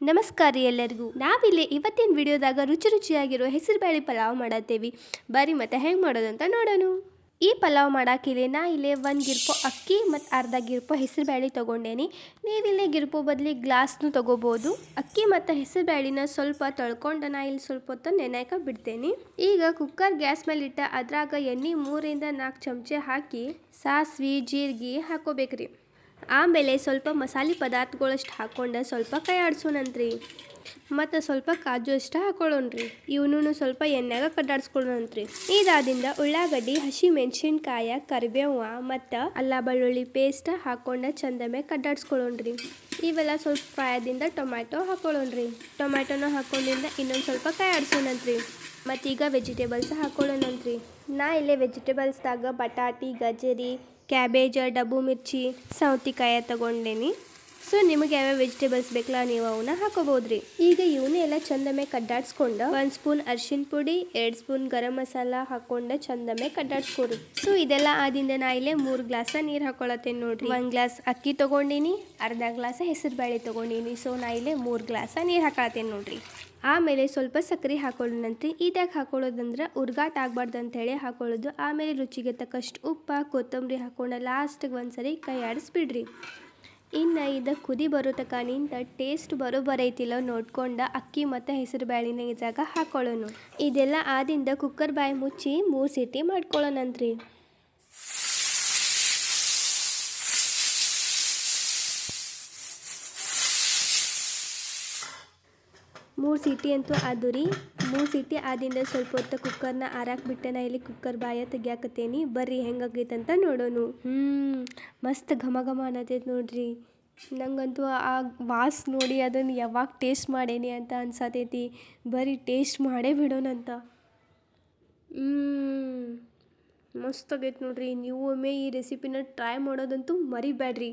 ನಮಸ್ಕಾರ ಎಲ್ಲರಿಗೂ. ನಾವಿಲ್ಲಿ ಇವತ್ತಿನ ವಿಡಿಯೋದಾಗ ರುಚಿ ರುಚಿಯಾಗಿರೋ ಹೆಸರುಬೇಳೆ ಪಲಾವ್ ಮಾಡತ್ತೇವಿ. ಬರಿ ಮತ್ತೆ ಹೆಂಗೆ ಮಾಡೋದಂತ ನೋಡೋಣ. ಈ ಪಲಾವ್ ಮಾಡೋಕ್ಕಿಲ್ಲಿ ನಾ ಇಲ್ಲಿ ಒಂದು ಗಿರ್ಪೋ ಅಕ್ಕಿ ಮತ್ತು ಅರ್ಧ ಗಿರ್ಪೋ ಹೆಸರುಬೇಳೆ ತೊಗೊಂಡೇನಿ. ನೀವಿಲ್ಲಿ ಗಿರ್ಪೋ ಬದಲಿ ಗ್ಲಾಸ್ನು ತೊಗೋಬೋದು. ಅಕ್ಕಿ ಮತ್ತು ಹೆಸರುಬೇಳೆನ ಸ್ವಲ್ಪ ತೊಳ್ಕೊಂಡು ನಾ ಇಲ್ಲಿ ಸ್ವಲ್ಪ ಹೊತ್ತು ನೆನೆಯಕ ಬಿಡ್ತೇನೆ. ಈಗ ಕುಕ್ಕರ್ ಗ್ಯಾಸ್ ಮೇಲೆ ಇಟ್ಟ ಅದ್ರಾಗ ಎಣ್ಣೆ ಮೂರಿಂದ ನಾಲ್ಕು ಚಮಚೆ ಹಾಕಿ ಸಾಸ್ವಿ, ಜೀರಿಗೆ ಹಾಕೋಬೇಕ್ರಿ. ಆಮೇಲೆ ಸ್ವಲ್ಪ ಮಸಾಲೆ ಪದಾರ್ಥಗಳಷ್ಟು ಹಾಕ್ಕೊಂಡು ಸ್ವಲ್ಪ ಕೈ ಆಡ್ಸೋಣಂತ್ರಿ. ಮತ್ತು ಸ್ವಲ್ಪ ಕಾಜು ಅಷ್ಟು ಹಾಕೊಳ್ಳೋಣ್ರಿ. ಇವನು ಸ್ವಲ್ಪ ಎಣ್ಣೆಗ ಕಡ್ಡಾಡ್ಸ್ಕೊಳ್ಳೋಣಂತ್ರಿ ಇದಾದಿಂದ ಉಳ್ಳಾಗಡ್ಡಿ ಹಸಿ ಮೆಣಸಿನ್ಕಾಯ ಕರಿಬೇವ ಮತ್ತು ಅಲ್ಲ ಬೆಳ್ಳುಳ್ಳಿ ಪೇಸ್ಟ್ ಹಾಕೊಂಡು ಚಂದಮೆ ಕಡ್ಡಾಡ್ಸ್ಕೊಳ್ಳೋಣ್ರಿ ಇವೆಲ್ಲ ಸ್ವಲ್ಪ ಫ್ರೈದಿಂದ ಟೊಮ್ಯಾಟೊ ಹಾಕೊಳ್ಳೋಣ್ರಿ. ಟೊಮ್ಯಾಟೊನ ಹಾಕ್ಕೊಂಡಿಂದ ಇನ್ನೊಂದು ಸ್ವಲ್ಪ ಕೈ ಆಡ್ಸೋಣಂತ್ರಿ. ಮತ್ತೀಗ ವೆಜಿಟೇಬಲ್ಸ್ ಹಾಕೊಳ್ಳೋಣಂತ್ರಿ. ನಾ ಇಲ್ಲೇ ವೆಜಿಟೇಬಲ್ಸ್ದಾಗ ಬಟಾಟಿ ಗಜರಿ ಕ್ಯಾಬೇಜ ಡಬ್ಬು ಮಿರ್ಚಿ ಸೌತಿಕಾಯ ತಗೊಂಡೇನಿ. ಸೊ ನಿಮಗೆ ಯಾವ್ಯಾವ ವೆಜಿಟೇಬಲ್ಸ್ ಬೇಕಲ್ಲ ನೀವು ಅವನ್ನ ಹಾಕೋಬಹುದ್ರಿ ಈಗ ಇವನ್ನೆಲ್ಲ ಚಂದಮೆ ಕಡ್ಡಾಡ್ಸ್ಕೊಂಡು ಒಂದು ಸ್ಪೂನ್ ಅರ್ಶಿನ ಪುಡಿ, ಎರಡು ಸ್ಪೂನ್ ಗರಂ ಮಸಾಲ ಹಾಕೊಂಡು ಚಂದಮೆ ಕಡ್ಡಾಡ್ಸ್ಕೊರಿ ಸೊ ಇದೆಲ್ಲ ಆದಿಂದ ನಾ ಇಲ್ಲೇ ಮೂರು ಗ್ಲಾಸ ನೀರು ಹಾಕೊಳತ್ತೇನೆ ನೋಡ್ರಿ. ಒಂದು ಗ್ಲಾಸ್ ಅಕ್ಕಿ ತೊಗೊಂಡಿನಿ, ಅರ್ಧ ಗ್ಲಾಸ ಹೆಸರು ಬೇಳೆ ತೊಗೊಂಡಿನಿ. ಸೊ ನಾ ಇಲ್ಲೇ ಮೂರು ಗ್ಲಾಸ ನೀರು ಹಾಕೊಳತ್ತೇನೆ ನೋಡ್ರಿ. ಆಮೇಲೆ ಸ್ವಲ್ಪ ಸಕ್ಕರೆ ಹಾಕೊಳ್ಳೋಣಂತ್ರಿ ಇದಾಗ ಹಾಕೊಳ್ಳೋದಂದ್ರೆ ಉರ್ಗಾಟ ಆಗ್ಬಾರ್ದು ಅಂತೇಳಿ ಹಾಕೊಳ್ಳೋದು. ಆಮೇಲೆ ರುಚಿಗೆ ತಕ್ಕಷ್ಟು ಉಪ್ಪು, ಕೊತ್ತಂಬರಿ ಹಾಕೊಂಡು ಲಾಸ್ಟಿಗೆ ಒಂದ್ಸರಿ ಕೈ ಆಡಿಸ್ಬಿಡ್ರಿ ಇನ್ನು ಇದು ಕುದಿ ಬರೋ ತಕ ನಿಂತ ಟೇಸ್ಟ್ ಬರೋ ಬರೈತಿಲ್ಲ. ನೋಡ್ಕೊಂಡು ಅಕ್ಕಿ ಮತ್ತು ಹೆಸರು ಬ್ಯಾಳಿನ ಇದ್ರಾಗ ಹಾಕೊಳ್ಳೋಣ ಇದೆಲ್ಲ ಆದಿಂದ ಕುಕ್ಕರ್ ಬಾಯಿ ಮುಚ್ಚಿ ಮೂರು ಸಿಟಿ ಮಾಡ್ಕೊಳ್ಳೋಣಂತ್ರಿ ಮೂರು ಸೀಟಿ ಅಂತೂ ಅದು ರೀ. ಮೂರು ಸೀಟಿ ಆದಿಂದ ಸ್ವಲ್ಪ ಹೊತ್ತು ಕುಕ್ಕರ್ನ ಆರಾಕ್ ಬಿಟ್ಟೆ ನಾ ಇಲ್ಲಿ ಕುಕ್ಕರ್ ಬಾಯ ತೆಗಿಯಾಕತ್ತೇನಿ. ಬರ್ರಿ ಹೆಂಗಾಗೈತೆ ಅಂತ ನೋಡೋಣ ಹ್ಞೂ ಮಸ್ತ್ ಘಮ ಘಮ ಅನ್ನತೈತೆ ನೋಡ್ರಿ. ನಂಗಂತೂ ಆ ವಾಸ್ ನೋಡಿ ಅದನ್ನು ಯಾವಾಗ ಟೇಸ್ಟ್ ಮಾಡೇನಿ ಅಂತ ಅನ್ಸತೈತಿ. ಬರೀ ಟೇಸ್ಟ್ ಮಾಡೇ ಬಿಡೋಣಂತ ಮಸ್ತ್ ಆಗೈತೆ ನೋಡ್ರಿ. ನೀವು ಒಮ್ಮೆ ಈ ರೆಸಿಪಿನ ಟ್ರೈ ಮಾಡೋದಂತೂ ಮರಿಬೇಡ್ರಿ